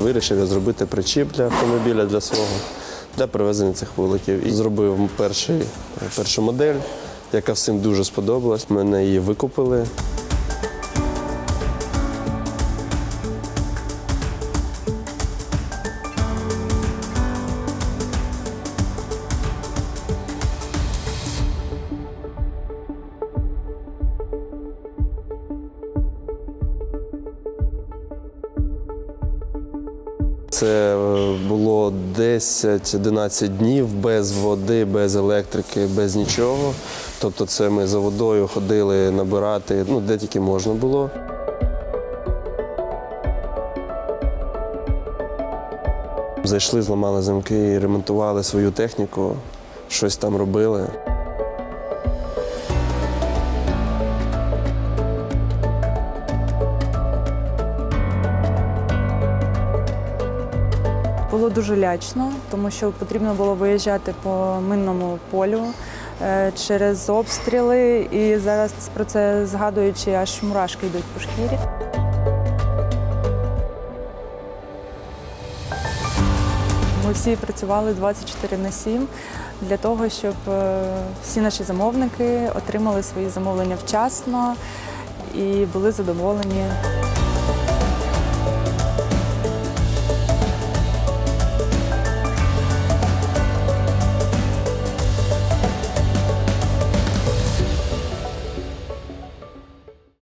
Вирішив я зробити причіп для автомобіля для свого для привезення цих вуликів. І зробив перший, першу модель, яка всім дуже сподобалась. Мене її викупили. Це е, було 10-11 днів без води, без електрики, без нічого. Тобто, це ми за водою ходили набирати, ну де тільки можна було. Зайшли, зламали замки, і ремонтували свою техніку, щось там робили. Було дуже лячно, тому що потрібно було виїжджати по минному полю е, через обстріли. І зараз про це згадуючи, аж мурашки йдуть по шкірі. Ми всі працювали 24 на 7 для того, щоб е, всі наші замовники отримали свої замовлення вчасно і були задоволені.